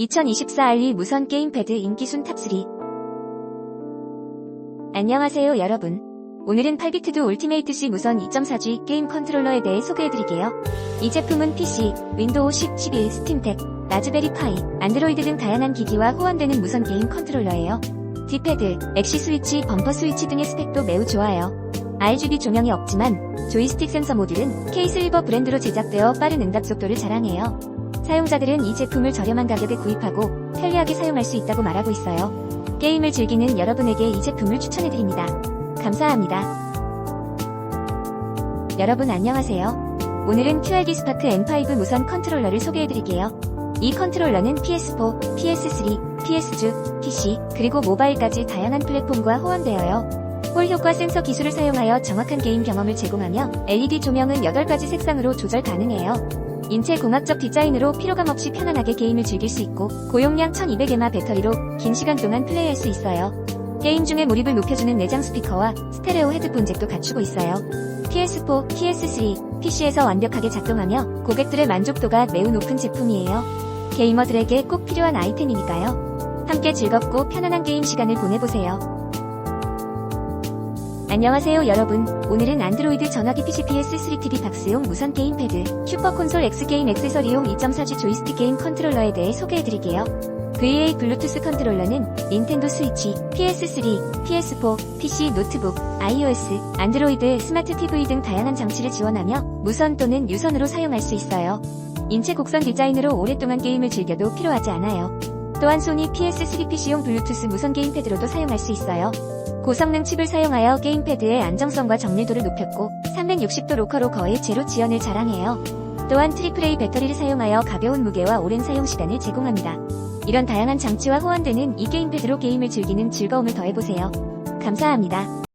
2024 알리 무선 게임패드 인기순 탑3 안녕하세요 여러분. 오늘은 8비트도 울티메이트 C 무선 2.4G 게임 컨트롤러에 대해 소개해드릴게요. 이 제품은 PC, 윈도우 10, 11, 스팀텍, 라즈베리 파이, 안드로이드 등 다양한 기기와 호환되는 무선 게임 컨트롤러예요. D패드, 엑시 스위치, 범퍼 스위치 등의 스펙도 매우 좋아요. RGB 조명이 없지만 조이스틱 센서 모듈은 K-슬리버 브랜드로 제작되어 빠른 응답 속도를 자랑해요. 사용자들은 이 제품을 저렴한 가격에 구입하고 편리하게 사용할 수 있다고 말하고 있어요. 게임을 즐기는 여러분에게 이 제품을 추천해드립니다. 감사합니다. 여러분 안녕하세요. 오늘은 QRD 스파크 M5 무선 컨트롤러를 소개해드릴게요. 이 컨트롤러는 PS4, PS3, PS2, PC, 그리고 모바일까지 다양한 플랫폼과 호환되어요. 홀 효과 센서 기술을 사용하여 정확한 게임 경험을 제공하며 LED 조명은 8가지 색상으로 조절 가능해요. 인체 공학적 디자인으로 피로감 없이 편안하게 게임을 즐길 수 있고 고용량 1200mAh 배터리로 긴 시간 동안 플레이할 수 있어요. 게임 중에 몰입을 높여주는 내장 스피커와 스테레오 헤드폰 잭도 갖추고 있어요. PS4, PS3, PC에서 완벽하게 작동하며 고객들의 만족도가 매우 높은 제품이에요. 게이머들에게 꼭 필요한 아이템이니까요. 함께 즐겁고 편안한 게임 시간을 보내보세요. 안녕하세요 여러분. 오늘은 안드로이드 전화기 PC PS3 TV 박스용 무선 게임 패드 슈퍼 콘솔 X 게임 액세서리용 2.4G 조이스틱 게임 컨트롤러에 대해 소개해드릴게요. VA 블루투스 컨트롤러는 닌텐도 스위치, PS3, PS4, PC, 노트북, iOS, 안드로이드, 스마트 TV 등 다양한 장치를 지원하며 무선 또는 유선으로 사용할 수 있어요. 인체 곡선 디자인으로 오랫동안 게임을 즐겨도 필요하지 않아요. 또한 소니 PS3 PC용 블루투스 무선 게임패드로도 사용할 수 있어요. 고성능 칩을 사용하여 게임패드의 안정성과 정밀도를 높였고 360도 로커로 거의 제로 지연을 자랑해요. 또한 트리플 A 배터리를 사용하여 가벼운 무게와 오랜 사용 시간을 제공합니다. 이런 다양한 장치와 호환되는 이 게임패드로 게임을 즐기는 즐거움을 더해보세요. 감사합니다.